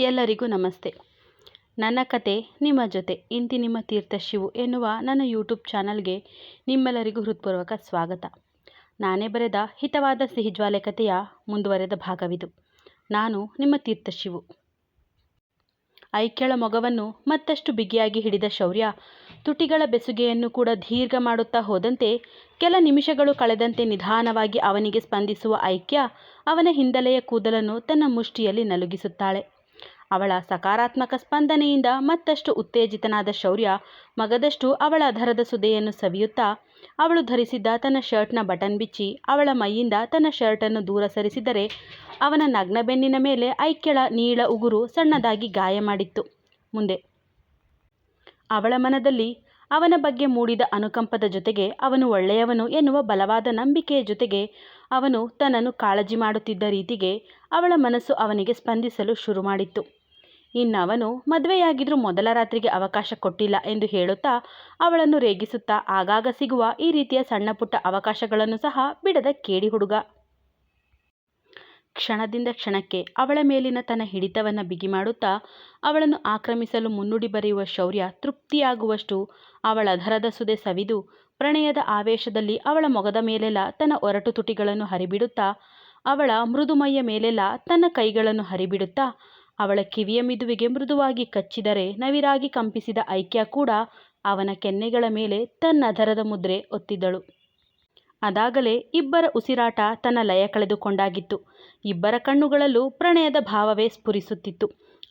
ಎಲ್ಲರಿಗೂ ನಮಸ್ತೆ. ನನ್ನ ಕತೆ ನಿಮ್ಮ ಜೊತೆ, ಇಂತಿ ನಿಮ್ಮ ತೀರ್ಥ ಶಿವು ಎನ್ನುವ ನನ್ನ ಯೂಟ್ಯೂಬ್ ಚಾನಲ್ಗೆ ನಿಮ್ಮೆಲ್ಲರಿಗೂ ಹೃತ್ಪೂರ್ವಕ ಸ್ವಾಗತ. ನಾನೇ ಬರೆದ ಹಿತವಾದ ಸಿಹಿಜ್ವಾಲೆ ಕಥೆಯ ಮುಂದುವರೆದ ಭಾಗವಿದು. ನಾನು ನಿಮ್ಮ ತೀರ್ಥ ಶಿವು. ಐಕ್ಯಳ ಮೊಗವನ್ನು ಮತ್ತಷ್ಟು ಬಿಗಿಯಾಗಿ ಹಿಡಿದ ಶೌರ್ಯ, ತುಟಿಗಳ ಬೆಸುಗೆಯನ್ನು ಕೂಡ ದೀರ್ಘ ಮಾಡುತ್ತಾ ಹೋದಂತೆ, ಕೆಲ ನಿಮಿಷಗಳು ಕಳೆದಂತೆ ನಿಧಾನವಾಗಿ ಅವನಿಗೆ ಸ್ಪಂದಿಸುವ ಐಕ್ಯ ಅವನ ಹಿಂದಲೆಯ ಕೂದಲನ್ನು ತನ್ನ ಮುಷ್ಟಿಯಲ್ಲಿ ನಲುಗಿಸುತ್ತಾಳೆ. ಅವಳ ಸಕಾರಾತ್ಮಕ ಸ್ಪಂದನೆಯಿಂದ ಮತ್ತಷ್ಟು ಉತ್ತೇಜಿತನಾದ ಶೌರ್ಯ ಮಗದಷ್ಟು ಅವಳ ಧರದ ಸುದೆಯನ್ನು ಸವಿಯುತ್ತಾ, ಅವಳು ಧರಿಸಿದ್ದ ತನ್ನ ಶರ್ಟ್ನ ಬಟನ್ ಬಿಚ್ಚಿ, ಅವಳ ಮೈಯಿಂದ ತನ್ನ ಶರ್ಟನ್ನು ದೂರ ಸರಿಸಿದರೆ ಅವನ ನಗ್ನ ಬೆನ್ನಿನ ಮೇಲೆ ಐಕ್ಯಳ ನೀಳ ಉಗುರು ಸಣ್ಣದಾಗಿ ಗಾಯ ಮಾಡಿತ್ತು. ಮುಂದೆ, ಅವಳ ಮನದಲ್ಲಿ ಅವನ ಬಗ್ಗೆ ಮೂಡಿದ ಅನುಕಂಪದ ಜೊತೆಗೆ ಅವನು ಒಳ್ಳೆಯವನು ಎನ್ನುವ ಬಲವಾದ ನಂಬಿಕೆಯ ಜೊತೆಗೆ ಅವನು ತನ್ನನ್ನು ಕಾಳಜಿ ಮಾಡುತ್ತಿದ್ದ ರೀತಿಗೆ ಅವಳ ಮನಸ್ಸು ಅವನಿಗೆ ಸ್ಪಂದಿಸಲು ಶುರು ಮಾಡಿತ್ತು ಇನ್ನವನು ಮದುವೆಯಾಗಿದ್ರೂ ಮೊದಲ ರಾತ್ರಿಗೆ ಅವಕಾಶ ಕೊಟ್ಟಿಲ್ಲ ಎಂದು ಹೇಳುತ್ತಾ ಅವಳನ್ನು ರೇಗಿಸುತ್ತಾ ಆಗಾಗ ಸಿಗುವ ಈ ರೀತಿಯ ಸಣ್ಣ ಪುಟ್ಟ ಅವಕಾಶಗಳನ್ನು ಸಹ ಬಿಡದ ಕೇಡಿ ಹುಡುಗ. ಕ್ಷಣದಿಂದ ಕ್ಷಣಕ್ಕೆ ಅವಳ ಮೇಲಿನ ತನ್ನ ಹಿಡಿತವನ್ನು ಬಿಗಿ ಮಾಡುತ್ತಾ ಅವಳನ್ನು ಆಕ್ರಮಿಸಲು ಮುನ್ನುಡಿ ಬರೆಯುವ ಶೌರ್ಯ ತೃಪ್ತಿಯಾಗುವಷ್ಟು ಅವಳ ಧರದ ಸುದೆ ಸವಿದು ಪ್ರಣಯದ ಆವೇಶದಲ್ಲಿ ಅವಳ ಮೊಗದ ಮೇಲೆಲ್ಲ ತನ್ನ ಒರಟು ತುಟಿಗಳನ್ನು ಹರಿಬಿಡುತ್ತಾ ಅವಳ ಮೃದುಮೈಯ ಮೇಲೆಲ್ಲ ತನ್ನ ಕೈಗಳನ್ನು ಹರಿಬಿಡುತ್ತಾ ಅವಳ ಕಿವಿಯ ಮಿದುವಿಗೆ ಮೃದುವಾಗಿ ಕಚ್ಚಿದರೆ ನವಿರಾಗಿ ಕಂಪಿಸಿದ ಐಕ್ಯ ಕೂಡ ಅವನ ಕೆನ್ನೆಗಳ ಮೇಲೆ ತನ್ನ ದರದ ಮುದ್ರೆ ಒತ್ತಿದ್ದಳು. ಅದಾಗಲೇ ಇಬ್ಬರ ಉಸಿರಾಟ ತನ್ನ ಲಯ ಕಳೆದುಕೊಂಡಾಗಿತ್ತು. ಇಬ್ಬರ ಕಣ್ಣುಗಳಲ್ಲೂ ಪ್ರಣಯದ ಭಾವವೇ ಸ್ಫುರಿಸುತ್ತಿತ್ತು.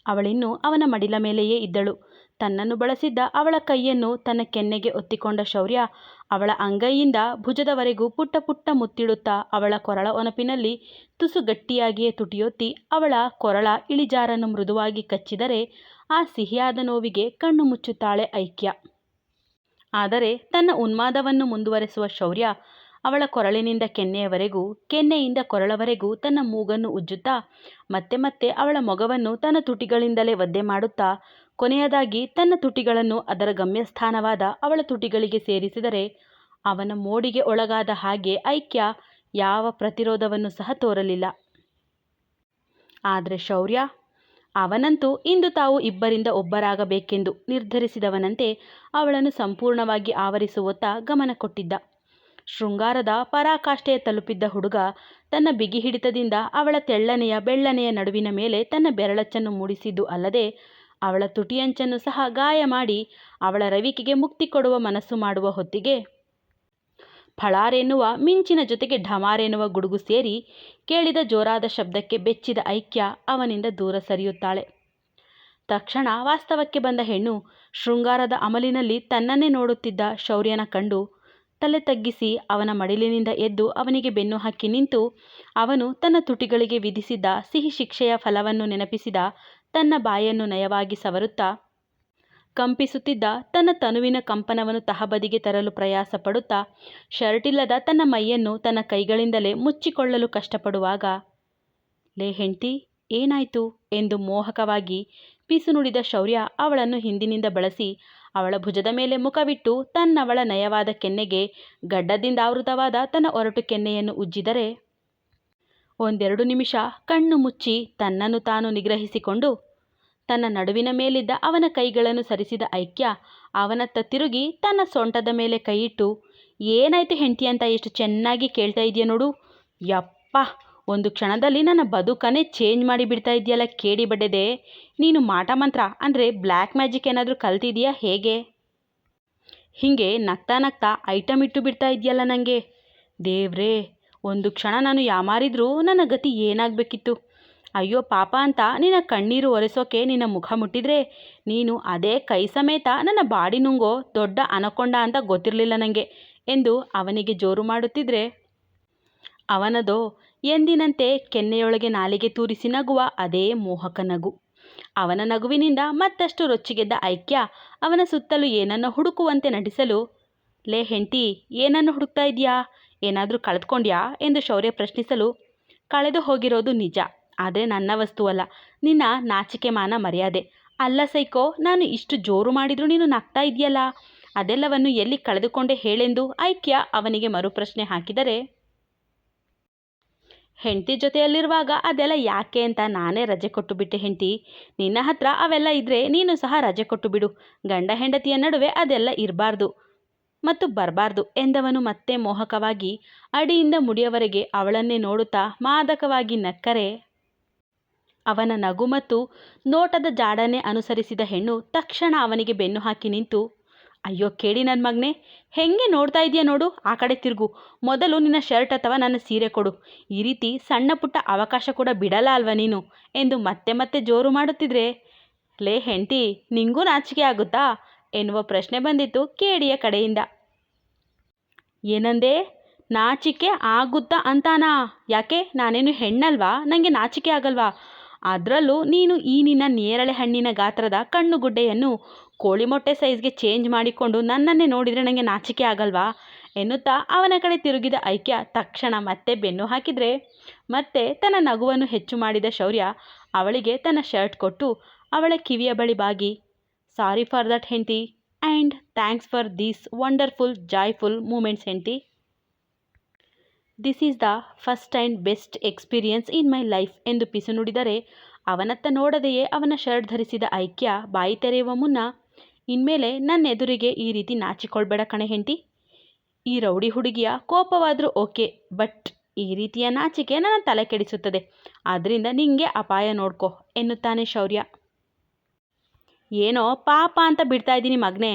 ಅವಳಿನ್ನೂ ಅವನ ಮಡಿಲ ಮೇಲೆಯೇ ಇದ್ದಳು. ತನ್ನನ್ನು ಬಳಸಿದ್ದ ಅವಳ ಕೈಯನ್ನು ತನ್ನ ಕೆನ್ನೆಗೆ ಒತ್ತಿಕೊಂಡ ಶೌರ್ಯ ಅವಳ ಅಂಗೈಯಿಂದ ಭುಜದವರೆಗೂ ಪುಟ್ಟ ಪುಟ್ಟ ಮುತ್ತಿಡುತ್ತಾ ಅವಳ ಕೊರಳ ಒನಪಿನಲ್ಲಿ ತುಸು ಗಟ್ಟಿಯಾಗಿಯೇ ತುಟಿಯೊತ್ತಿ ಅವಳ ಕೊರಳ ಇಳಿಜಾರನ್ನು ಮೃದುವಾಗಿ ಕಚ್ಚಿದರೆ ಆ ಸಿಹಿಯಾದ ನೋವಿಗೆ ಕಣ್ಣು ಮುಚ್ಚುತ್ತಾಳೆ ಐಕ್ಯ. ಆದರೆ ತನ್ನ ಉನ್ಮಾದವನ್ನು ಮುಂದುವರೆಸುವ ಶೌರ್ಯ ಅವಳ ಕೊರಳಿನಿಂದ ಕೆನ್ನೆಯವರೆಗೂ, ಕೆನ್ನೆಯಿಂದ ಕೊರಳವರೆಗೂ ತನ್ನ ಮೂಗನ್ನು ಉಜ್ಜುತ್ತಾ ಮತ್ತೆ ಮತ್ತೆ ಅವಳ ಮೊಗವನ್ನು ತನ್ನ ತುಟಿಗಳಿಂದಲೇ ಒದ್ದೆ ಮಾಡುತ್ತಾ ಕೊನೆಯದಾಗಿ ತನ್ನ ತುಟಿಗಳನ್ನು ಅದರ ಗಮ್ಯಸ್ಥಾನವಾದ ಅವಳ ತುಟಿಗಳಿಗೆ ಸೇರಿಸಿದರೆ ಅವನ ಮೋಡಿಗೆ ಒಳಗಾದ ಹಾಗೆ ಐಕ್ಯ ಯಾವ ಪ್ರತಿರೋಧವನ್ನು ಸಹ ತೋರಲಿಲ್ಲ. ಆದರೆ ಶೌರ್ಯ, ಅವನಂತೂ ಇಂದು ತಾವು ಇಬ್ಬರಿಂದ ಒಬ್ಬರಾಗಬೇಕೆಂದು ನಿರ್ಧರಿಸಿದವನಂತೆ ಅವಳನ್ನು ಸಂಪೂರ್ಣವಾಗಿ ಆವರಿಸುವತ್ತ ಗಮನ ಕೊಟ್ಟಿದ್ದ. ಶೃಂಗಾರದ ಪರಾಕಾಷ್ಠೆಯ ತಲುಪಿದ್ದ ಹುಡುಗ ತನ್ನ ಬಿಗಿ ಹಿಡಿತದಿಂದ ಅವಳ ತೆಳ್ಳನೆಯ ಬೆಳ್ಳನೆಯ ನಡುವಿನ ಮೇಲೆ ತನ್ನ ಬೆರಳಚ್ಚನ್ನು ಮೂಡಿಸಿದ್ದು ಅಲ್ಲದೆ ಅವಳ ತುಟಿಯಂಚನ್ನು ಸಹ ಗಾಯ ಮಾಡಿ ಅವಳ ರವಿಕೆಗೆ ಮುಕ್ತಿ ಕೊಡುವ ಮನಸ್ಸು ಮಾಡುವ ಹೊತ್ತಿಗೆ ಫಳಾರೆನ್ನುವ ಮಿಂಚಿನ ಜೊತೆಗೆ ಢಮಾರೆನ್ನುವ ಗುಡುಗು ಸೇರಿ ಕೇಳಿದ ಜೋರಾದ ಶಬ್ದಕ್ಕೆ ಬೆಚ್ಚಿದ ಐಕ್ಯ ಅವನಿಂದ ದೂರ ಸರಿಯುತ್ತಾಳೆ. ತಕ್ಷಣ ವಾಸ್ತವಕ್ಕೆ ಬಂದ ಹೆಣ್ಣು ಶೃಂಗಾರದ ಅಮಲಿನಲ್ಲಿ ತನ್ನನ್ನೇ ನೋಡುತ್ತಿದ್ದ ಶೌರ್ಯನ ಕಂಡು ತಲೆ ತಗ್ಗಿಸಿ ಅವನ ಮಡಿಲಿನಿಂದ ಎದ್ದು ಅವನಿಗೆ ಬೆನ್ನು ಹಾಕಿ ನಿಂತು ಅವನು ತನ್ನ ತುಟಿಗಳಿಗೆ ವಿಧಿಸಿದ್ದ ಸಿಹಿ ಶಿಕ್ಷೆಯ ಫಲವನ್ನು ನೆನಪಿಸಿದ ತನ್ನ ಬಾಯನ್ನು ನಯವಾಗಿ ಸವರುತ್ತಾ ಕಂಪಿಸುತ್ತಿದ್ದ ತನ್ನ ತನುವಿನ ಕಂಪನವನ್ನು ತಹಬದಿಗೆ ತರಲು ಪ್ರಯಾಸ ಪಡುತ್ತಾ ಶರ್ಟಿಲ್ಲದ ತನ್ನ ಮೈಯನ್ನು ತನ್ನ ಕೈಗಳಿಂದಲೇ ಮುಚ್ಚಿಕೊಳ್ಳಲು ಕಷ್ಟಪಡುವಾಗ, ಲೇ ಹೆಂಡ್ತಿ, ಏನಾಯ್ತು? ಎಂದು ಮೋಹಕವಾಗಿ ಪಿಸು ನುಡಿದ ಶೌರ್ಯ ಅವಳನ್ನು ಹಿಂದಿನಿಂದ ಬಳಸಿ ಅವಳ ಭುಜದ ಮೇಲೆ ಮುಖವಿಟ್ಟು ತನ್ನವಳ ನಯವಾದ ಕೆನ್ನೆಗೆ ಗಡ್ಡದಿಂದ ಆವೃತವಾದ ತನ್ನ ಒರಟು ಕೆನ್ನೆಯನ್ನು ಉಜ್ಜಿದರೆ ಒಂದೆರಡು ನಿಮಿಷ ಕಣ್ಣು ಮುಚ್ಚಿ ತನ್ನನ್ನು ತಾನು ನಿಗ್ರಹಿಸಿಕೊಂಡು ತನ್ನ ನಡುವಿನ ಮೇಲಿದ್ದ ಅವನ ಕೈಗಳನ್ನು ಸರಿಸಿದ ಐಕ್ಯ ಅವನತ್ತ ತಿರುಗಿ ತನ್ನ ಸೊಂಟದ ಮೇಲೆ ಕೈಯಿಟ್ಟು, ಏನಾಯ್ತು ಹೆಂಡತಿ ಅಂತ ಎಷ್ಟು ಚೆನ್ನಾಗಿ ಕೇಳ್ತಾ ಇದೆಯಾ ನೋಡು. ಯಪ್ಪ, ಒಂದು ಕ್ಷಣದಲ್ಲಿ ನನ್ನ ಬದುಕನ್ನೇ ಚೇಂಜ್ ಮಾಡಿ ಬಿಡ್ತಾ ಇದೆಯಲ್ಲ ಕೇಡಿ ಬಡ್ಡೆದೆ. ನೀನು ಮಾಟ ಮಂತ್ರ ಅಂದರೆ ಬ್ಲ್ಯಾಕ್ ಮ್ಯಾಜಿಕ್ ಏನಾದರೂ ಕಲ್ತಿದೆಯಾ ಹೇಗೆ? ಹೀಗೆ ನಗ್ತಾ ನಗ್ತಾ ಐಟಮ್ ಇಟ್ಟು ಬಿಡ್ತಾ ಇದೆಯಲ್ಲ ನನಗೆ ದೇವ್ರೇ ಒಂದು ಕ್ಷಣ ನಾನು ಯಾಮಾರಿದ್ರೂ ನನ್ನ ಗತಿ ಏನಾಗಬೇಕಿತ್ತು? ಅಯ್ಯೋ ಪಾಪ ಅಂತ ನಿನ್ನ ಕಣ್ಣೀರು ಒರೆಸೋಕೆ ನಿನ್ನ ಮುಖ ಮುಟ್ಟಿದ್ರೆ ನೀನು ಅದೇ ಕೈ ಸಮೇತ ನನ್ನ ಬಾಡಿ ನುಂಗೋ ದೊಡ್ಡ ಅನಕೊಂಡ ಅಂತ ಗೊತ್ತಿರಲಿಲ್ಲ ನನಗೆ ಎಂದು ಅವನಿಗೆ ಜೋರು ಮಾಡುತ್ತಿದ್ರೆ. ಅವನದೋ ಎಂದಿನಂತೆ ಕೆನ್ನೆಯೊಳಗೆ ನಾಲಿಗೆ ತೂರಿಸಿ ನಗುವ ಅದೇ ಮೋಹಕ ನಗು. ಅವನ ನಗುವಿನಿಂದ ಮತ್ತಷ್ಟು ರೊಚ್ಚಿಗೆದ್ದ ಐಕ್ಯ ಅವನ ಸುತ್ತಲೂ ಏನನ್ನು ಹುಡುಕುವಂತೆ ನಟಿಸಲು, ಲೇ ಹೆಂಡ್ತಿ, ಏನನ್ನು ಹುಡುಕ್ತಾ ಇದೆಯಾ? ಏನಾದರೂ ಕಳೆದುಕೊಂಡ್ಯಾ ಎಂದು ಶೌರ್ಯ ಪ್ರಶ್ನಿಸಲು ಕಳೆದು ಹೋಗಿರೋದು ನಿಜ. ಆದರೆ ನನ್ನ ವಸ್ತುವಲ್ಲ ನಿನ್ನ ನಾಚಿಕೆ ಮಾನ ಮರ್ಯಾದೆ. ಅಲ್ಲ ಸೈಕೋ, ನಾನು ಇಷ್ಟು ಜೋರು ಮಾಡಿದರೂ ನೀನು ನಗ್ತಾ ಇದೆಯಲ್ಲ? ಅದೆಲ್ಲವನ್ನು ಎಲ್ಲಿ ಕಳೆದುಕೊಂಡೆ ಹೇಳೆಂದು ಐಕ್ಯ ಅವನಿಗೆ ಮರುಪ್ರಶ್ನೆ ಹಾಕಿದರೆ, ಹೆಂಡತಿ ಜೊತೆಯಲ್ಲಿರುವಾಗ ಅದೆಲ್ಲ ಯಾಕೆ ಅಂತ ನಾನೇ ರಜೆ ಕೊಟ್ಟು ಬಿಟ್ಟೆ ಹೆಂಡತಿ. ನಿನ್ನ ಹತ್ರ ಅವೆಲ್ಲ ಇದ್ದರೆ ನೀನು ಸಹ ರಜೆ ಕೊಟ್ಟು ಬಿಡು ಗಂಡ ಹೆಂಡತಿಯ ನಡುವೆ ಅದೆಲ್ಲ ಇರಬಾರ್ದು. ಮತ್ತು ಬರಬಾರ್ದು ಎಂದವನು ಮತ್ತೆ ಮೋಹಕವಾಗಿ ಅಡಿಯಿಂದ ಮುಡಿಯವರೆಗೆ ಅವಳನ್ನೇ ನೋಡುತ್ತಾ ಮಾದಕವಾಗಿ ನಕ್ಕರೆ, ಅವನ ನಗು ಮತ್ತು ನೋಟದ ಜಾಡನೆ ಅನುಸರಿಸಿದ ಹೆಣ್ಣು ತಕ್ಷಣ ಅವನಿಗೆ ಬೆನ್ನು ಹಾಕಿ ನಿಂತು, ಅಯ್ಯೋ ಕೇಳಿ ನನ್ನ ಮಗನೇ, ಹೆಂಗೆ ನೋಡ್ತಾ ಇದೆಯಾ ನೋಡು, ಆ ಕಡೆ ತಿರುಗು, ಮೊದಲು ನಿನ್ನ ಶರ್ಟ್ ಅಥವಾ ನನ್ನ ಸೀರೆ ಕೊಡು, ಈ ರೀತಿ ಸಣ್ಣ ಪುಟ್ಟ ಅವಕಾಶ ಕೂಡ ಬಿಡಲ್ಲ ಅಲ್ವಾ ನೀನು ಎಂದು ಮತ್ತೆ ಮತ್ತೆ ಜೋರು ಮಾಡುತ್ತಿದ್ರೆ, ಲೇ ಹೆಂಡತಿ, ನಿಂಗೂ ನಾಚಿಕೆ ಆಗುತ್ತಾ? ಎನ್ನುವ ಪ್ರಶ್ನೆ ಬಂದಿತ್ತು ಕೇಡಿಯ ಕಡೆಯಿಂದ. ಏನಂದೆ? ನಾಚಿಕೆ ಆಗುತ್ತಾ ಅಂತಾನಾ? ಯಾಕೆ? ನಾನೇನು ಹೆಣ್ಣಲ್ವಾ? ನನಗೆ ನಾಚಿಕೆ ಆಗಲ್ವಾ? ಅದರಲ್ಲೂ ನೀನು ಈ ನಿನ್ನ ನೇರಳೆ ಹಣ್ಣಿನ ಗಾತ್ರದ ಕಣ್ಣುಗುಡ್ಡೆಯನ್ನು ಕೋಳಿ ಮೊಟ್ಟೆ ಸೈಜ್ಗೆ ಚೇಂಜ್ ಮಾಡಿಕೊಂಡು ನನ್ನನ್ನೇ ನೋಡಿದರೆ ನನಗೆ ನಾಚಿಕೆ ಆಗಲ್ವಾ? ಎನ್ನುತ್ತಾ ಅವನ ಕಡೆ ತಿರುಗಿದ ಐಕ್ಯ ತಕ್ಷಣ ಮತ್ತೆ ಬೆನ್ನು ಹಾಕಿದರೆ, ಮತ್ತೆ ತನ್ನ ನಗುವನ್ನು ಹೆಚ್ಚು ಮಾಡಿದ ಶೌರ್ಯ ಅವಳಿಗೆ ತನ್ನ ಶರ್ಟ್ ಕೊಟ್ಟು ಅವಳ ಕಿವಿಯ ಬಳಿ ಬಾಗಿ ಸಾರಿ ಫಾರ್ ದಟ್ ಹೆಂಡತಿ and thanks for these wonderful, joyful moments ಹೆಂಡತಿ. This is the first and best experience in my life ಎಂದು ಪಿಸು ನುಡಿದರೆ, ಅವನತ್ತ ನೋಡದೆಯೇ ಅವನ ಶರ್ಟ್ ಧರಿಸಿದ ಐಕ್ಯ ಬಾಯಿ ತೆರೆಯುವ ಮುನ್ನ, ಇನ್ಮೇಲೆ ನನ್ನ ಎದುರಿಗೆ ಈ ರೀತಿ ನಾಚಿಕೊಳ್ಬೇಡ ಕಣೆ ಹೆಂಡತಿ. ಈ ರೌಡಿ ಹುಡುಗಿಯ ಕೋಪವಾದರೂ ಓಕೆ, ಬಟ್ ಈ ರೀತಿಯ ನಾಚಿಕೆ ನನ್ನ ತಲೆ ಕೆಡಿಸುತ್ತದೆ. ಆದ್ದರಿಂದ ನಿಂಗೆ ಅಪಾಯ ನೋಡ್ಕೋ ಎನ್ನುತ್ತಾನೆ ಶೌರ್ಯ. ಏನೋ ಪಾಪ ಅಂತ ಬಿಡ್ತಾ ಇದ್ದೀನಿ ಮಗನೇ.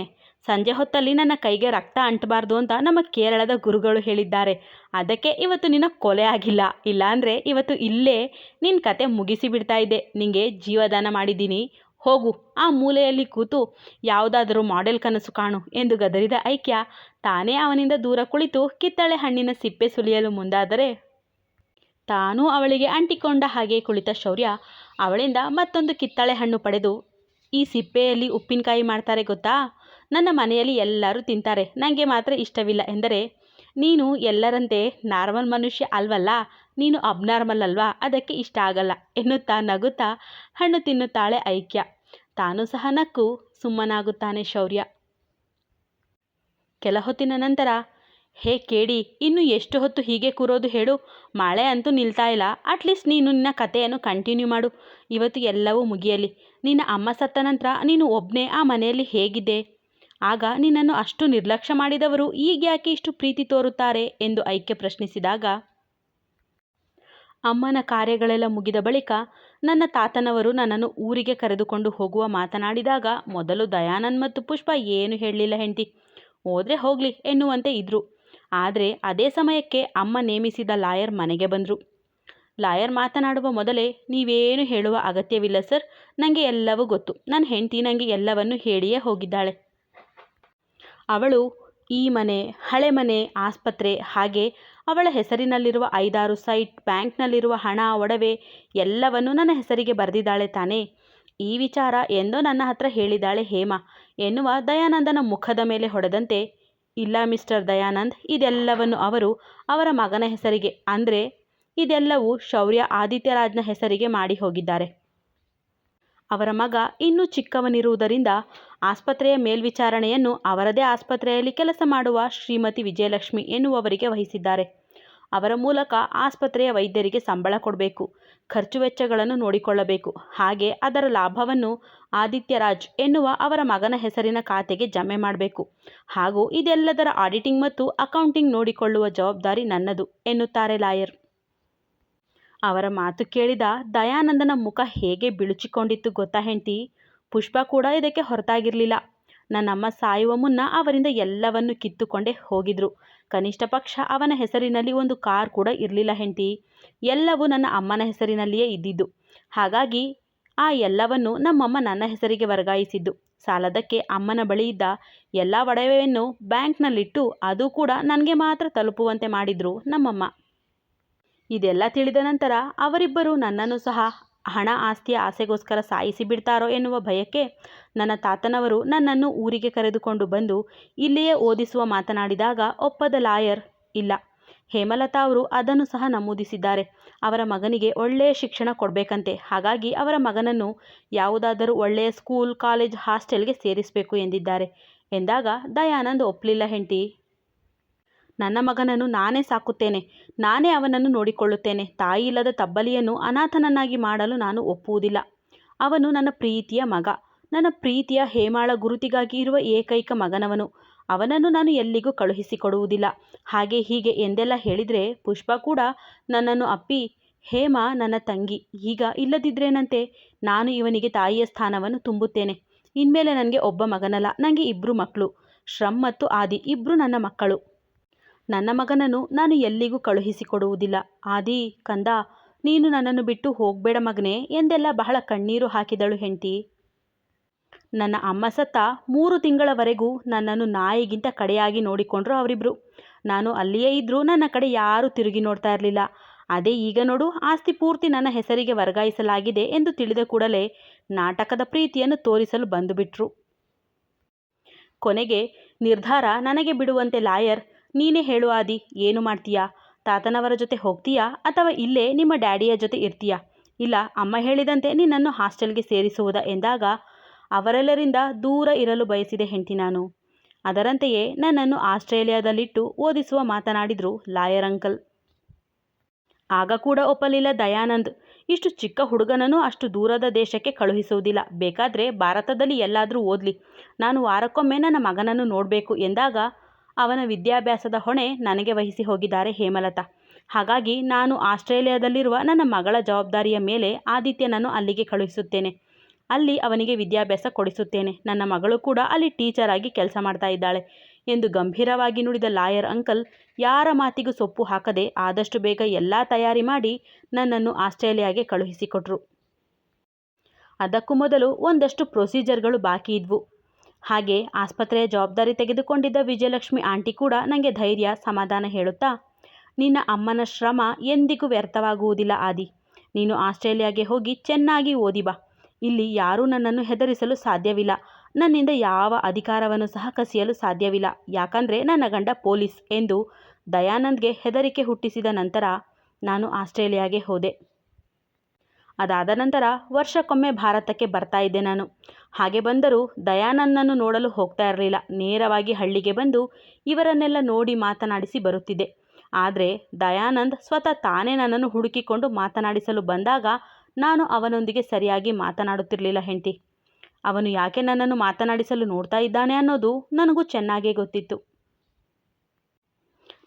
ಸಂಜೆ ಹೊತ್ತಲ್ಲಿ ನನ್ನ ಕೈಗೆ ರಕ್ತ ಅಂಟಬಾರ್ದು ಅಂತ ನಮ್ಮ ಕೇರಳದ ಗುರುಗಳು ಹೇಳಿದ್ದಾರೆ. ಅದಕ್ಕೆ ಇವತ್ತು ನಿನ್ನ ಕೊಲೆ ಆಗಿಲ್ಲ. ಇಲ್ಲಾಂದರೆ ಇವತ್ತು ಇಲ್ಲೇ ನಿನ್ನ ಕತೆ ಮುಗಿಸಿ ಬಿಡ್ತಾ ಇದ್ದೆ ನಿನಗೆ ಜೀವದಾನ ಮಾಡಿದ್ದೀನಿ. ಹೋಗು. ಆ ಮೂಲೆಯಲ್ಲಿ ಕೂತು ಯಾವುದಾದರೂ ಮಾಡೆಲ್ ಕನಸು ಕಾಣು ಎಂದು ಗದರಿದ ಐಕ್ಯ ತಾನೇ ಅವನಿಂದ ದೂರ ಕುಳಿತು ಕಿತ್ತಳೆ ಹಣ್ಣಿನ ಸಿಪ್ಪೆ ಸುಲಿಯಲು ಮುಂದಾದರೆ ತಾನೂ ಅವಳಿಗೆ ಅಂಟಿಕೊಂಡ ಹಾಗೆ ಕುಳಿತ ಶೌರ್ಯ ಅವಳಿಂದ ಮತ್ತೊಂದು ಕಿತ್ತಳೆ ಹಣ್ಣು ಪಡೆದು ಈ ಸಿಪ್ಪೆಯಲ್ಲಿ ಉಪ್ಪಿನಕಾಯಿ ಮಾಡ್ತಾರೆ ಗೊತ್ತಾ? ನನ್ನ ಮನೆಯಲ್ಲಿ ಎಲ್ಲರೂ ತಿಂತಾರೆ. ನನಗೆ ಮಾತ್ರ ಇಷ್ಟವಿಲ್ಲ ಎಂದರೆ, ನೀನು ಎಲ್ಲರಂತೆ ನಾರ್ಮಲ್ ಮನುಷ್ಯ ಅಲ್ವಲ್ಲ? ನೀನು ಅಬ್ನಾರ್ಮಲ್ ಅಲ್ವಾ? ಅದಕ್ಕೆ ಇಷ್ಟ ಆಗಲ್ಲ ಎನ್ನುತ್ತಾ ನಗುತ್ತಾ ಹಣ್ಣು ತಿನ್ನುತ್ತಾಳೆ ಐಕ್ಯ. ತಾನು ಸಹ ನಕ್ಕು ಸುಮ್ಮನಾಗುತ್ತಾನೆ ಶೌರ್ಯ. ಕೆಲ ಹೊತ್ತಿನ ನಂತರ, ಹೇ ಕೇಡಿ, ಇನ್ನು ಎಷ್ಟು ಹೊತ್ತು ಹೀಗೆ ಕೂರೋದು ಹೇಳು? ಮಳೆ ಅಂತೂ ನಿಲ್ತಾ ಇಲ್ಲ. ಅಟ್ಲೀಸ್ಟ್ ನೀನು ನಿನ್ನ ಕಥೆಯನ್ನು ಕಂಟಿನ್ಯೂ ಮಾಡು. ಇವತ್ತು ಎಲ್ಲವೂ ಮುಗಿಯಲಿ. ನಿನ್ನ ಅಮ್ಮ ಸತ್ತ ನಂತರ ನೀನು ಒಬ್ಬನೇ ಆ ಮನೆಯಲ್ಲಿ ಹೇಗಿದ್ದೆ ಆಗ ನಿನ್ನನ್ನು ಅಷ್ಟು ನಿರ್ಲಕ್ಷ್ಯ ಮಾಡಿದವರು ಈಗ ಯಾಕೆ ಇಷ್ಟು ಪ್ರೀತಿ ತೋರುತ್ತಾರೆ ಎಂದು ಐಕ್ಯ ಪ್ರಶ್ನಿಸಿದಾಗ, ಅಮ್ಮನ ಕಾರ್ಯಗಳೆಲ್ಲ ಮುಗಿದ ಬಳಿಕ ನನ್ನ ತಾತನವರು ನನ್ನನ್ನು ಊರಿಗೆ ಕರೆದುಕೊಂಡು ಹೋಗುವ ಮಾತನಾಡಿದಾಗ ಮೊದಲು ದಯಾನಂದ್ ಮತ್ತು ಪುಷ್ಪ ಏನು ಹೇಳಲಿಲ್ಲ ಹೆಂಡತಿ. ಹೋದರೆ ಹೋಗಲಿ ಎನ್ನುವಂತೆ ಇದ್ರು. ಆದರೆ ಅದೇ ಸಮಯಕ್ಕೆ ಅಮ್ಮ ನೇಮಿಸಿದ ಲಾಯರ್ ಮನೆಗೆ ಬಂದರು. ಲಾಯರ್ ಮಾತನಾಡುವ ಮೊದಲೇ ನೀವೇನು ಹೇಳುವ ಅಗತ್ಯವಿಲ್ಲ ಸರ್. ನನಗೆ ಎಲ್ಲವೂ ಗೊತ್ತು. ನನ್ನ ಹೆಂಡತಿ ನನಗೆ ಎಲ್ಲವನ್ನು ಹೇಳಿಯೇ ಹೋಗಿದ್ದಾಳೆ. ಅವಳು ಈ ಮನೆ, ಹಳೆ ಮನೆ, ಆಸ್ಪತ್ರೆ ಹಾಗೆ ಅವಳ ಹೆಸರಿನಲ್ಲಿರುವ ಐದಾರು ಸೈಟ್, ಬ್ಯಾಂಕ್ನಲ್ಲಿರುವ ಹಣ, ಒಡವೆ ಎಲ್ಲವನ್ನು ನನ್ನ ಹೆಸರಿಗೆ ಬರೆದಿದ್ದಾಳೆ ತಾನೇ. ಈ ವಿಚಾರ ಎಂದೋ ನನ್ನ ಹತ್ರ ಹೇಳಿದ್ದಾಳೆ ಹೇಮಾ. ಎನ್ನುವ ದಯಾನಂದನ ಮುಖದ ಮೇಲೆ ಹೊಡೆದಂತೆ, ಇಲ್ಲ ಮಿಸ್ಟರ್ ದಯಾನಂದ್, ಇದೆಲ್ಲವನ್ನು ಅವರು ಅವರ ಮಗನ ಹೆಸರಿಗೆ, ಅಂದರೆ ಇದೆಲ್ಲವೂ ಶೌರ್ಯ ಆದಿತ್ಯರಾಜ್ನ ಹೆಸರಿಗೆ ಮಾಡಿ ಹೋಗಿದ್ದಾರೆ. ಅವರ ಮಗ ಇನ್ನೂ ಚಿಕ್ಕವನಿರುವುದರಿಂದ ಆಸ್ಪತ್ರೆಯ ಮೇಲ್ವಿಚಾರಣೆಯನ್ನು ಅವರದೇ ಆಸ್ಪತ್ರೆಯಲ್ಲಿ ಕೆಲಸ ಮಾಡುವ ಶ್ರೀಮತಿ ವಿಜಯಲಕ್ಷ್ಮಿ ಎನ್ನುವವರಿಗೆ ವಹಿಸಿದ್ದಾರೆ. ಅವರ ಮೂಲಕ ಆಸ್ಪತ್ರೆಯ ವೈದ್ಯರಿಗೆ ಸಂಬಳ ಕೊಡಬೇಕು, ಖರ್ಚು ವೆಚ್ಚಗಳನ್ನು ನೋಡಿಕೊಳ್ಳಬೇಕು. ಹಾಗೆ ಅದರ ಲಾಭವನ್ನು ಆದಿತ್ಯರಾಜ್ ಎನ್ನುವ ಅವರ ಮಗನ ಹೆಸರಿನ ಖಾತೆಗೆ ಜಮೆ ಮಾಡಬೇಕು. ಹಾಗೂ ಇದೆಲ್ಲದರ ಆಡಿಟಿಂಗ್ ಮತ್ತು ಅಕೌಂಟಿಂಗ್ ನೋಡಿಕೊಳ್ಳುವ ಜವಾಬ್ದಾರಿ ನನ್ನದು, ಎನ್ನುತ್ತಾರೆ ಲಾಯರ್. ಅವರ ಮಾತು ಕೇಳಿದ ದಯಾನಂದನ ಮುಖ ಹೇಗೆ ಬಿಳುಚಿಕೊಂಡಿತ್ತು ಗೊತ್ತಾ ಹೆಂಡತಿ? ಪುಷ್ಪ ಕೂಡ ಇದಕ್ಕೆ ಹೊರತಾಗಿರಲಿಲ್ಲ. ನನ್ನಮ್ಮ ಸಾಯುವ ಮುನ್ನ ಅವರಿಂದ ಎಲ್ಲವನ್ನು ಕಿತ್ತುಕೊಂಡೇ ಹೋಗಿದ್ರು. ಕನಿಷ್ಠ ಪಕ್ಷ ಅವನ ಹೆಸರಿನಲ್ಲಿ ಒಂದು ಕಾರ್ ಕೂಡ ಇರಲಿಲ್ಲ ಹೆಂಡತಿ. ಎಲ್ಲವೂ ನನ್ನ ಅಮ್ಮನ ಹೆಸರಿನಲ್ಲಿಯೇ ಇದ್ದಿದ್ದು. ಹಾಗಾಗಿ ಆ ಎಲ್ಲವನ್ನು ನಮ್ಮಮ್ಮ ನನ್ನ ಹೆಸರಿಗೆ ವರ್ಗಾಯಿಸಿದ್ದು. ಸಾಲದಕ್ಕೆ ಅಮ್ಮನ ಬಳಿ ಇದ್ದ ಎಲ್ಲ ಒಡವೆಯನ್ನು ಬ್ಯಾಂಕ್ನಲ್ಲಿಟ್ಟು ಅದು ಕೂಡ ನನಗೆ ಮಾತ್ರ ತಲುಪುವಂತೆ ಮಾಡಿದ್ರು ನಮ್ಮಮ್ಮ. ಇದೆಲ್ಲ ತಿಳಿದ ನಂತರ ಅವರಿಬ್ಬರು ನನ್ನನ್ನು ಸಹ ಹಣ ಆಸ್ತಿಯ ಆಸೆಗೋಸ್ಕರ ಸಾಯಿಸಿ ಬಿಡ್ತಾರೋ ಎನ್ನುವ ಭಯಕ್ಕೆ ನನ್ನ ತಾತನವರು ನನ್ನನ್ನು ಊರಿಗೆ ಕರೆದುಕೊಂಡು ಬಂದು ಇಲ್ಲಿಯೇ ಓದಿಸುವ ಮಾತನಾಡಿದಾಗ ಒಪ್ಪದ ಲಾಯರ್ ಇಲ್ಲ. ಹೇಮಲತಾ ಅವರು ಅದನ್ನು ಸಹ ನಮೂದಿಸಿದ್ದಾರೆ. ಅವರ ಮಗನಿಗೆ ಒಳ್ಳೆಯ ಶಿಕ್ಷಣ ಕೊಡಬೇಕಂತೆ. ಹಾಗಾಗಿ ಅವರ ಮಗನನ್ನು ಯಾವುದಾದರೂ ಒಳ್ಳೆಯ ಸ್ಕೂಲ್, ಕಾಲೇಜ್, ಹಾಸ್ಟೆಲ್ಗೆ ಸೇರಿಸಬೇಕು ಎಂದಿದ್ದಾರೆ. ಎಂದಾಗ ದಯಾನಂದ್ ಒಪ್ಪಲಿಲ್ಲ ಹೆಂಡತಿ. ನನ್ನ ಮಗನನ್ನು ನಾನೇ ಸಾಕುತ್ತೇನೆ. ನಾನೇ ಅವನನ್ನು ನೋಡಿಕೊಳ್ಳುತ್ತೇನೆ. ತಾಯಿಯಿಲ್ಲದ ತಬ್ಬಲಿಯನ್ನು ಅನಾಥನನ್ನಾಗಿ ಮಾಡಲು ನಾನು ಒಪ್ಪುವುದಿಲ್ಲ. ಅವನು ನನ್ನ ಪ್ರೀತಿಯ ಮಗ. ನನ್ನ ಪ್ರೀತಿಯ ಹೇಮಾಳ ಗುರುತಿಗಾಗಿ ಇರುವ ಏಕೈಕ ಮಗನವನು. ಅವನನ್ನು ನಾನು ಎಲ್ಲಿಗೂ ಕಳುಹಿಸಿಕೊಡುವುದಿಲ್ಲ. ಹಾಗೆ ಹೀಗೆ ಎಂದೆಲ್ಲ ಹೇಳಿದರೆ ಪುಷ್ಪ ಕೂಡ ನನ್ನನ್ನು ಅಪ್ಪಿ, ಹೇಮ ನನ್ನ ತಂಗಿ, ಈಗ ಇಲ್ಲದಿದ್ದರೇನಂತೆ ನಾನು ಇವನಿಗೆ ತಾಯಿಯ ಸ್ಥಾನವನ್ನು ತುಂಬುತ್ತೇನೆ. ಇನ್ಮೇಲೆ ನನಗೆ ಒಬ್ಬ ಮಗನಲ್ಲ ನನಗೆ ಇಬ್ಬರು ಮಕ್ಕಳು. ಶ್ರಮ್ ಮತ್ತು ಆದಿ ಇಬ್ಬರು ನನ್ನ ಮಕ್ಕಳು. ನನ್ನ ಮಗನನ್ನು ನಾನು ಎಲ್ಲಿಗೂ ಕಳುಹಿಸಿಕೊಡುವುದಿಲ್ಲ. ಆದಿ, ಕಂದ, ನೀನು ನನ್ನನ್ನು ಬಿಟ್ಟು ಹೋಗಬೇಡ ಮಗನೇ ಎಂದೆಲ್ಲ ಬಹಳ ಕಣ್ಣೀರು ಹಾಕಿದಳು ಹೆಂಡತಿ. ನನ್ನ ಅಮ್ಮ ಸತ್ತ ಮೂರು ತಿಂಗಳವರೆಗೂ ನನ್ನನ್ನು ನಾಯಿಗಿಂತ ಕಡೆಯಾಗಿ ನೋಡಿಕೊಂಡ್ರು ಅವರಿಬ್ಬರು ನಾನು ಅಲ್ಲಿಯೇ ಇದ್ದರೂ ನನ್ನ ಕಡೆ ಯಾರೂ ತಿರುಗಿ ನೋಡ್ತಾ ಇರಲಿಲ್ಲ. ಅದೇ ಈಗ ನೋಡು, ಆಸ್ತಿ ಪೂರ್ತಿ ನನ್ನ ಹೆಸರಿಗೆ ವರ್ಗಾಯಿಸಲಾಗಿದೆ ಎಂದು ತಿಳಿದ ಕೂಡಲೇ ನಾಟಕದ ಪ್ರೀತಿಯನ್ನು ತೋರಿಸಲು ಬಂದುಬಿಟ್ರು. ಕೊನೆಗೆ ನಿರ್ಧಾರ ನನಗೆ ಬಿಡುವಂತೆ ಲಾಯರ್ ನೀನೇ ಹೇಳು ಆದಿ, ಏನು ಮಾಡ್ತೀಯಾ? ತಾತನವರ ಜೊತೆ ಹೋಗ್ತೀಯಾ? ಅಥವಾ ಇಲ್ಲೇ ನಿಮ್ಮ ಡ್ಯಾಡಿಯ ಜೊತೆ ಇರ್ತೀಯಾ? ಇಲ್ಲ, ಅಮ್ಮ ಹೇಳಿದಂತೆ ನಿನ್ನನ್ನು ಹಾಸ್ಟೆಲ್ಗೆ ಸೇರಿಸುವುದಾ ಎಂದಾಗ ಅವರೆಲ್ಲರಿಂದ ದೂರ ಇರಲು ಬಯಸಿದೆ ಹೆಂಡತಿ ನಾನು. ಅದರಂತೆಯೇ ನನ್ನನ್ನು ಆಸ್ಟ್ರೇಲಿಯಾದಲ್ಲಿಟ್ಟು ಓದಿಸುವ ಮಾತನಾಡಿದರು ಲಾಯರ್ ಅಂಕಲ್. ಆಗ ಕೂಡ ಒಪ್ಪಲಿಲ್ಲ ದಯಾನಂದ್. ಇಷ್ಟು ಚಿಕ್ಕ ಹುಡುಗನನ್ನು ಅಷ್ಟು ದೂರದ ದೇಶಕ್ಕೆ ಕಳುಹಿಸುವುದಿಲ್ಲ. ಬೇಕಾದರೆ ಭಾರತದಲ್ಲಿ ಎಲ್ಲಾದರೂ ಓದಲಿ. ನಾನು ವಾರಕ್ಕೊಮ್ಮೆ ನನ್ನ ಮಗನನ್ನು ನೋಡಬೇಕು ಎಂದಾಗ ಅವನ ವಿದ್ಯಾಭ್ಯಾಸದ ಹೊಣೆ ನನಗೆ ವಹಿಸಿ ಹೋಗಿದ್ದಾರೆ ಹೇಮಲತಾ. ಹಾಗಾಗಿ ನಾನು ಆಸ್ಟ್ರೇಲಿಯಾದಲ್ಲಿರುವ ನನ್ನ ಮಗಳ ಜವಾಬ್ದಾರಿಯ ಮೇಲೆ ಆದಿತ್ಯನನ್ನು ಅಲ್ಲಿಗೆ ಕಳುಹಿಸುತ್ತೇನೆ. ಅಲ್ಲಿ ಅವನಿಗೆ ವಿದ್ಯಾಭ್ಯಾಸ ಕೊಡಿಸುತ್ತೇನೆ. ನನ್ನ ಮಗಳು ಕೂಡ ಅಲ್ಲಿ ಟೀಚರ್ ಆಗಿ ಕೆಲಸ ಮಾಡ್ತಾ ಇದ್ದಾಳೆ. ಎಂದು ಗಂಭೀರವಾಗಿ ನುಡಿದ ಲಾಯರ್ ಅಂಕಲ್, ಯಾರ ಮಾತಿಗೂ ಸೊಪ್ಪು ಹಾಕದೆ ಆದಷ್ಟು ಬೇಗ ಎಲ್ಲ ತಯಾರಿ ಮಾಡಿ ನನ್ನನ್ನು ಆಸ್ಟ್ರೇಲಿಯಾಗೆ ಕಳುಹಿಸಿಕೊಟ್ರು. ಅದಕ್ಕೂ ಮೊದಲು ಒಂದಷ್ಟು ಪ್ರೊಸೀಜರ್ಗಳು ಬಾಕಿ ಇದ್ವು. ಹಾಗೆ ಆಸ್ಪತ್ರೆಯ ಜವಾಬ್ದಾರಿ ತೆಗೆದುಕೊಂಡಿದ್ದ ವಿಜಯಲಕ್ಷ್ಮಿ ಆಂಟಿ ಕೂಡ ನನಗೆ ಧೈರ್ಯ, ಸಮಾಧಾನ ಹೇಳುತ್ತಾ, ನಿನ್ನ ಅಮ್ಮನ ಶ್ರಮ ಎಂದಿಗೂ ವ್ಯರ್ಥವಾಗುವುದಿಲ್ಲ ಆದಿ. ನೀನು ಆಸ್ಟ್ರೇಲಿಯಾಗೆ ಹೋಗಿ ಚೆನ್ನಾಗಿ ಓದಿ ಬಾ. ಇಲ್ಲಿ ಯಾರೂ ನನ್ನನ್ನು ಹೆದರಿಸಲು ಸಾಧ್ಯವಿಲ್ಲ. ನನ್ನಿಂದ ಯಾವ ಅಧಿಕಾರವನ್ನು ಸಹ ಕಸಿಯಲು ಸಾಧ್ಯವಿಲ್ಲ. ಯಾಕಂದರೆ ನನ್ನ ಗಂಡ ಪೊಲೀಸ್ ಎಂದು ದಯಾನಂದ್ಗೆ ಹೆದರಿಕೆ ಹುಟ್ಟಿಸಿದ ನಂತರ ನಾನು ಆಸ್ಟ್ರೇಲಿಯಾಗೆ ಹೋದೆ. ಅದಾದ ನಂತರ ವರ್ಷಕ್ಕೊಮ್ಮೆ ಭಾರತಕ್ಕೆ ಬರ್ತಾ ಇದ್ದೆ ನಾನು. ಹಾಗೆ ಬಂದರೂ ದಯಾನಂದನ್ನು ನೋಡಲು ಹೋಗ್ತಾ ಇರಲಿಲ್ಲ. ನೇರವಾಗಿ ಹಳ್ಳಿಗೆ ಬಂದು ಇವರನ್ನೆಲ್ಲ ನೋಡಿ ಮಾತನಾಡಿಸಿ ಬರುತ್ತಿದ್ದೆ. ಆದರೆ ದಯಾನಂದ್ ಸ್ವತಃ ತಾನೇ ನನ್ನನ್ನು ಹುಡುಕಿಕೊಂಡು ಮಾತನಾಡಿಸಲು ಬಂದಾಗ ನಾನು ಅವನೊಂದಿಗೆ ಸರಿಯಾಗಿ ಮಾತನಾಡುತ್ತಿರಲಿಲ್ಲ ಹೆಂಡತಿ. ಅವನು ಯಾಕೆ ನನ್ನನ್ನು ಮಾತನಾಡಿಸಲು ನೋಡ್ತಾ ಇದ್ದಾನೆ ಅನ್ನೋದು ನನಗೂ ಚೆನ್ನಾಗೇ ಗೊತ್ತಿತ್ತು.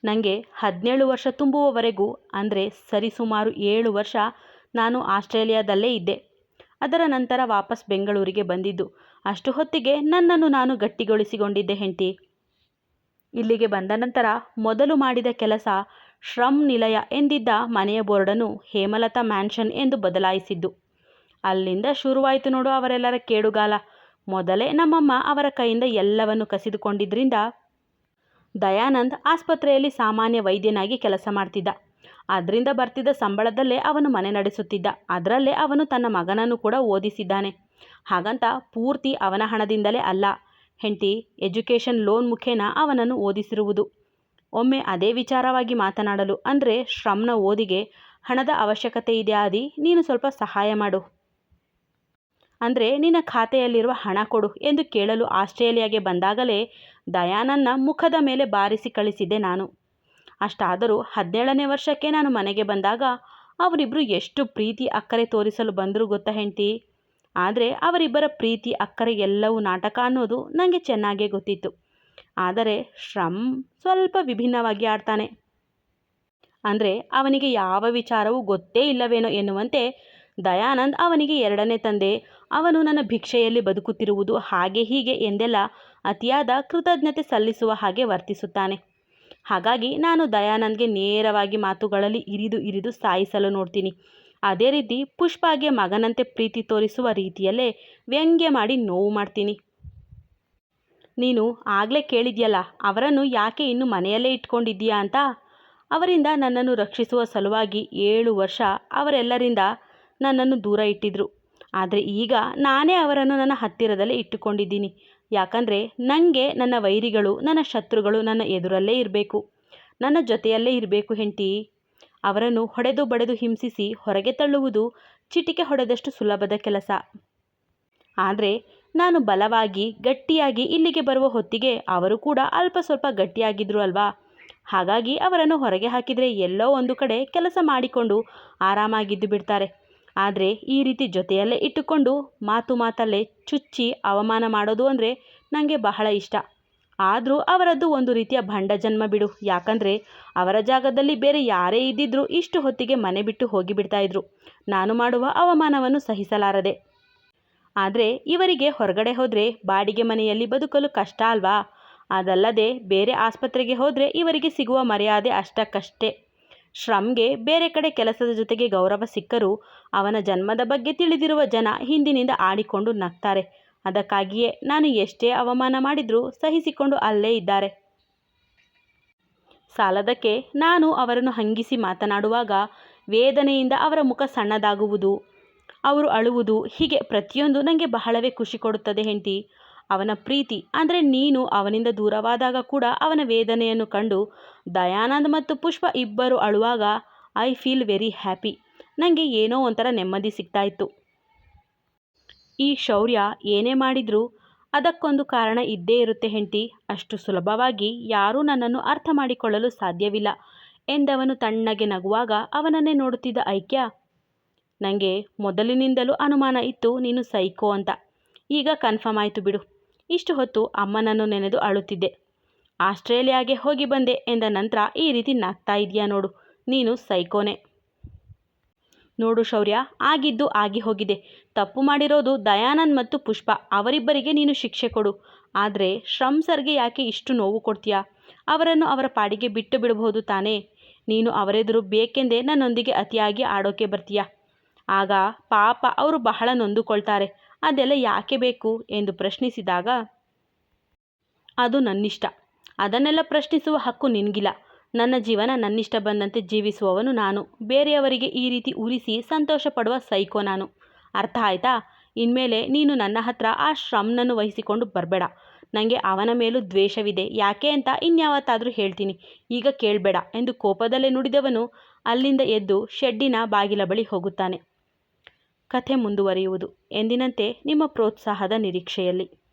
ನನಗೆ ಹದಿನೇಳು ವರ್ಷ ತುಂಬುವವರೆಗೂ, ಅಂದರೆ ಸರಿಸುಮಾರು ಏಳು ವರ್ಷ ನಾನು ಆಸ್ಟ್ರೇಲಿಯಾದಲ್ಲೇ ಇದ್ದೆ. ಅದರ ನಂತರ ವಾಪಸ್ ಬೆಂಗಳೂರಿಗೆ ಬಂದಿದ್ದು. ಅಷ್ಟು ಹೊತ್ತಿಗೆ ನನ್ನನ್ನು ನಾನು ಗಟ್ಟಿಗೊಳಿಸಿಕೊಂಡಿದ್ದೆ ಹೆಂಡತಿ. ಇಲ್ಲಿಗೆ ಬಂದ ನಂತರ ಮೊದಲು ಮಾಡಿದ ಕೆಲಸ ಶ್ರಮ್ ನಿಲಯ ಎಂದಿದ್ದ ಮನೆಯ ಬೋರ್ಡನ್ನು ಹೇಮಲತಾ ಮ್ಯಾನ್ಷನ್ ಎಂದು ಬದಲಾಯಿಸಿದ್ದು. ಅಲ್ಲಿಂದ ಶುರುವಾಯಿತು ನೋಡು ಅವರೆಲ್ಲರ ಕೇಡುಗಾಲ. ಮೊದಲೇ ನಮ್ಮಮ್ಮ ಅವರ ಕೈಯಿಂದ ಎಲ್ಲವನ್ನು ಕಸಿದುಕೊಂಡಿದ್ದರಿಂದ ದಯಾನಂದ್ ಆಸ್ಪತ್ರೆಯಲ್ಲಿ ಸಾಮಾನ್ಯ ವೈದ್ಯನಾಗಿ ಕೆಲಸ ಮಾಡ್ತಿದ್ದ. ಅದರಿಂದ ಬರ್ತಿದ್ದ ಸಂಬಳದಲ್ಲೇ ಅವನು ಮನೆ ನಡೆಸುತ್ತಿದ್ದ. ಅದರಲ್ಲೇ ಅವನು ತನ್ನ ಮಗನನ್ನು ಕೂಡ ಓದಿಸಿದ್ದಾನೆ. ಹಾಗಂತ ಪೂರ್ತಿ ಅವನ ಹಣದಿಂದಲೇ ಅಲ್ಲ. ಹೆಂಡತಿ, ಎಜುಕೇಷನ್ ಲೋನ್ ಮುಖೇನ ಅವನನ್ನು ಓದಿಸಿರುವುದು. ಒಮ್ಮೆ ಅದೇ ವಿಚಾರವಾಗಿ ಮಾತನಾಡಲು ಅಂದರೆ ಶ್ರಮ್ನ ಓದಿಗೆ ಹಣದ ಅವಶ್ಯಕತೆ ಇದೆ ಆದಿ, ನೀನು ಸ್ವಲ್ಪ ಸಹಾಯ ಮಾಡು. ಅಂದರೆ ನಿನ್ನ ಖಾತೆಯಲ್ಲಿರುವ ಹಣ ಕೊಡು ಎಂದು ಕೇಳಲು ಆಸ್ಟ್ರೇಲಿಯಾಗೆ ಬಂದಾಗಲೇ ದಯಾನನ್ನ ಮುಖದ ಮೇಲೆ ಬಾರಿಸಿ ಕಳಿಸಿದ್ದೆ ನಾನು. ಅಷ್ಟಾದರೂ ಹದಿನೇಳನೇ ವರ್ಷಕ್ಕೆ ನಾನು ಮನೆಗೆ ಬಂದಾಗ ಅವರಿಬ್ಬರು ಎಷ್ಟು ಪ್ರೀತಿ ಅಕ್ಕರೆ ತೋರಿಸಲು ಬಂದರು ಗೊತ್ತಾ ಹೆಂಡತಿ? ಆದರೆ ಅವರಿಬ್ಬರ ಪ್ರೀತಿ, ಅಕ್ಕರೆ ಎಲ್ಲವೂ ನಾಟಕ ಅನ್ನೋದು ನನಗೆ ಚೆನ್ನಾಗೇ ಗೊತ್ತಿತ್ತು. ಆದರೆ ಶ್ರಮ್ ಸ್ವಲ್ಪ ವಿಭಿನ್ನವಾಗಿ ಆಡ್ತಾನೆ. ಅಂದರೆ ಅವನಿಗೆ ಯಾವ ವಿಚಾರವೂ ಗೊತ್ತೇ ಇಲ್ಲವೇನೋ ಎನ್ನುವಂತೆ ದಯಾನಂದ್ ಅವನಿಗೆ ಎರಡನೇ ತಂದೆ. ಅವನು ನನ್ನ ಭಿಕ್ಷೆಯಲ್ಲಿ ಬದುಕುತ್ತಿರುವುದು ಹಾಗೆ ಹೀಗೆ ಎಂದೆಲ್ಲ ಅತಿಯಾದ ಕೃತಜ್ಞತೆ ಸಲ್ಲಿಸುವ ಹಾಗೆ ವರ್ತಿಸುತ್ತಾನೆ. ಹಾಗಾಗಿ ನಾನು ದಯಾನಂದ್ಗೆ ನೇರವಾಗಿ ಮಾತುಗಳಲ್ಲಿ ಇರಿದು ಇರಿದು ಸಾಯಿಸಲು ನೋಡ್ತೀನಿ. ಅದೇ ರೀತಿ ಪುಷ್ಪಾಗೆ ಮಗನಂತೆ ಪ್ರೀತಿ ತೋರಿಸುವ ರೀತಿಯಲ್ಲೇ ವ್ಯಂಗ್ಯ ಮಾಡಿ ನೋವು ಮಾಡ್ತೀನಿ. ನೀನು ಆಗಲೇ ಕೇಳಿದ್ಯಲ್ಲ, ಅವರನ್ನು ಯಾಕೆ ಇನ್ನು ಮನೆಯಲ್ಲೇ ಇಟ್ಕೊಂಡಿದ್ದೀಯಾ ಅಂತ? ಅವರಿಂದ ನನ್ನನ್ನು ರಕ್ಷಿಸುವ ಸಲುವಾಗಿ ಏಳು ವರ್ಷ ಅವರೆಲ್ಲರಿಂದ ನನ್ನನ್ನು ದೂರ ಇಟ್ಟಿದ್ರು. ಆದರೆ ಈಗ ನಾನೇ ಅವರನ್ನು ನನ್ನ ಹತ್ತಿರದಲ್ಲೇ ಇಟ್ಟುಕೊಂಡಿದ್ದೀನಿ. ಯಾಕಂದರೆ ನನಗೆ ನನ್ನ ವೈರಿಗಳು, ನನ್ನ ಶತ್ರುಗಳು ನನ್ನ ಎದುರಲ್ಲೇ ಇರಬೇಕು. ನನ್ನ ಜೊತೆಯಲ್ಲೇ ಇರಬೇಕು ಹೆಂಡತಿ. ಅವರನ್ನು ಹೊಡೆದು ಬಡೆದು ಹಿಂಸಿಸಿ ಹೊರಗೆ ತಳ್ಳುವುದು ಚಿಟಿಕೆ ಹೊಡೆದಷ್ಟು ಸುಲಭದ ಕೆಲಸ. ಆದರೆ ನಾನು ಬಲವಾಗಿ, ಗಟ್ಟಿಯಾಗಿ ಇಲ್ಲಿಗೆ ಬರುವ ಹೊತ್ತಿಗೆ ಅವರು ಕೂಡ ಅಲ್ಪ ಸ್ವಲ್ಪ ಗಟ್ಟಿಯಾಗಿದ್ರು ಅಲ್ವಾ? ಹಾಗಾಗಿ ಅವರನ್ನು ಹೊರಗೆ ಹಾಕಿದರೆ ಎಲ್ಲೋ ಒಂದು ಕಡೆ ಕೆಲಸ ಮಾಡಿಕೊಂಡು ಆರಾಮಾಗಿದ್ದು ಬಿಡ್ತಾರೆ. ಆದರೆ ಈ ರೀತಿ ಜೊತೆಯಲ್ಲೇ ಇಟ್ಟುಕೊಂಡು ಮಾತು ಮಾತಲ್ಲೇ ಚುಚ್ಚಿ ಅವಮಾನ ಮಾಡೋದು ಅಂದರೆ ನನಗೆ ಬಹಳ ಇಷ್ಟ. ಆದರೂ ಅವರದ್ದು ಒಂದು ರೀತಿಯ ಭಂಡ ಜನ್ಮ ಬಿಡು. ಯಾಕಂದರೆ ಅವರ ಜಾಗದಲ್ಲಿ ಬೇರೆ ಯಾರೇ ಇದ್ದಿದ್ರೂ ಇಷ್ಟು ಹೊತ್ತಿಗೆ ಮನೆ ಬಿಟ್ಟು ಹೋಗಿಬಿಡ್ತಾ ಇದ್ರು. ನಾನು ಮಾಡುವ ಅವಮಾನವನ್ನು ಸಹಿಸಲಾರದೆ. ಆದರೆ ಇವರಿಗೆ ಹೊರಗಡೆ ಹೋದರೆ ಬಾಡಿಗೆ ಮನೆಯಲ್ಲಿ ಬದುಕಲು ಕಷ್ಟ ಅಲ್ವಾ? ಅದಲ್ಲದೆ ಬೇರೆ ಆಸ್ಪತ್ರೆಗೆ ಹೋದರೆ ಇವರಿಗೆ ಸಿಗುವ ಮರ್ಯಾದೆ ಅಷ್ಟಕ್ಕಷ್ಟೇ. ಶ್ರಮ್ಗೆ ಬೇರೆ ಕಡೆ ಕೆಲಸದ ಜೊತೆಗೆ ಗೌರವ ಸಿಕ್ಕರೂ ಅವನ ಜನ್ಮದ ಬಗ್ಗೆ ತಿಳಿದಿರುವ ಜನ ಹಿಂದಿನಿಂದ ಆಡಿಕೊಂಡು ನಗ್ತಾರೆ. ಅದಕ್ಕಾಗಿಯೇ ನಾನು ಎಷ್ಟೇ ಅವಮಾನ ಮಾಡಿದರೂ ಸಹಿಸಿಕೊಂಡು ಅಲ್ಲೇ ಇದ್ದಾರೆ. ಸಾಲದಕ್ಕೆ ನಾನು ಅವರನ್ನು ಹಂಗಿಸಿ ಮಾತನಾಡುವಾಗ ವೇದನೆಯಿಂದ ಅವರ ಮುಖ ಸಣ್ಣದಾಗುವುದು, ಅವರು ಅಳುವುದು ಹೀಗೆ ಪ್ರತಿಯೊಂದು ನನಗೆ ಬಹಳವೇ ಖುಷಿ ಕೊಡುತ್ತದೆ ಹೆಂಡತಿ. ಅವನ ಪ್ರೀತಿ, ಅಂದರೆ ನೀನು ಅವನಿಂದ ದೂರವಾದಾಗ ಕೂಡ ಅವನ ವೇದನೆಯನ್ನು ಕಂಡು ದಯಾನಂದ್ ಮತ್ತು ಪುಷ್ಪ ಇಬ್ಬರು ಅಳುವಾಗ ಐ ಫೀಲ್ ವೆರಿ ಹ್ಯಾಪಿ ನನಗೆ ಏನೋ ಒಂಥರ ನೆಮ್ಮದಿ ಸಿಗ್ತಾ ಇತ್ತು ಈ ಶೌರ್ಯ ಏನೇ ಮಾಡಿದರೂ ಅದಕ್ಕೊಂದು ಕಾರಣ ಇದ್ದೇ ಇರುತ್ತೆ ಹೆಂಟಿ ಅಷ್ಟು ಸುಲಭವಾಗಿ ಯಾರೂ ನನ್ನನ್ನು ಅರ್ಥ ಮಾಡಿಕೊಳ್ಳಲು ಸಾಧ್ಯವಿಲ್ಲ ಎಂದವನು ತಣ್ಣಗೆ ನಗುವಾಗ ಅವನನ್ನೇ ನೋಡುತ್ತಿದ್ದ ಐಕ್ಯ ನನಗೆ ಮೊದಲಿನಿಂದಲೂ ಅನುಮಾನ ಇತ್ತು ನೀನು ಸೈಕೋ ಅಂತ. ಈಗ ಕನ್ಫರ್ಮ್ ಆಯಿತು ಬಿಡು. ಇಷ್ಟು ಹೊತ್ತು ಅಮ್ಮನನ್ನು ನೆನೆದು ಅಳುತ್ತಿದ್ದೆ. ಆಸ್ಟ್ರೇಲಿಯಾಗೆ ಹೋಗಿ ಬಂದೆ ಎಂದ ನಂತರ ಈ ರೀತಿ ನಗ್ತಾ ಇದೆಯಾ ನೋಡು, ನೀನು ಸೈಕೋನೆ. ನೋಡು ಶೌರ್ಯ, ಆಗಿದ್ದು ಆಗಿ ಹೋಗಿದೆ. ತಪ್ಪು ಮಾಡಿರೋದು ದಯಾನಂದ್ ಮತ್ತು ಪುಷ್ಪ, ಅವರಿಬ್ಬರಿಗೆ ನೀನು ಶಿಕ್ಷೆ ಕೊಡು. ಆದರೆ ಶ್ರಮ್ ಸರ್ಗೆ ಯಾಕೆ ಇಷ್ಟು ನೋವು ಕೊಡ್ತೀಯಾ? ಅವರನ್ನು ಅವರ ಪಾಡಿಗೆ ಬಿಟ್ಟು ಬಿಡಬಹುದು ತಾನೇ? ನೀನು ಅವರೆದುರು ಬೇಕೆಂದೇ ನನ್ನೊಂದಿಗೆ ಅತಿಯಾಗಿ ಆಡೋಕೆ ಬರ್ತೀಯಾ? ಆಗ ಪಾಪ, ಅವರು ಬಹಳ ನೊಂದುಕೊಳ್ತಾರೆ. ಅದೆಲ್ಲ ಯಾಕೆ ಬೇಕು ಎಂದು ಪ್ರಶ್ನಿಸಿದಾಗ, ಅದು ನನ್ನಿಷ್ಟ. ಅದನ್ನೆಲ್ಲ ಪ್ರಶ್ನಿಸುವ ಹಕ್ಕು ನಿನಗಿಲ್ಲ. ನನ್ನ ಜೀವನ ನನ್ನಿಷ್ಟ ಬಂದಂತೆ ಜೀವಿಸುವವನು ನಾನು. ಬೇರೆಯವರಿಗೆ ಈ ರೀತಿ ಉರಿಸಿ ಸಂತೋಷ ಪಡುವ ಸೈಕೋ ನಾನು. ಅರ್ಥ ಆಯ್ತಾ? ಇನ್ಮೇಲೆ ನೀನು ನನ್ನ ಹತ್ರ ಆ ಶ್ರಮನನ್ನು ವಹಿಸಿಕೊಂಡು ಬರಬೇಡ. ನನಗೆ ಅವನ ಮೇಲೂ ದ್ವೇಷವಿದೆ. ಯಾಕೆ ಅಂತ ಇನ್ಯಾವತ್ತಾದರೂ ಹೇಳ್ತೀನಿ. ಈಗ ಕೇಳಬೇಡ ಎಂದು ಕೋಪದಲ್ಲೇ ನುಡಿದವನು ಅಲ್ಲಿಂದ ಎದ್ದು ಶೆಡ್ಡಿನ ಬಾಗಿಲ ಬಳಿ ಹೋಗುತ್ತಾನೆ. ಕಥೆ ಮುಂದುವರಿಯುವುದು ಎಂದಿನಂತೆ ನಿಮ್ಮ ಪ್ರೋತ್ಸಾಹದ ನಿರೀಕ್ಷೆಯಲ್ಲಿ.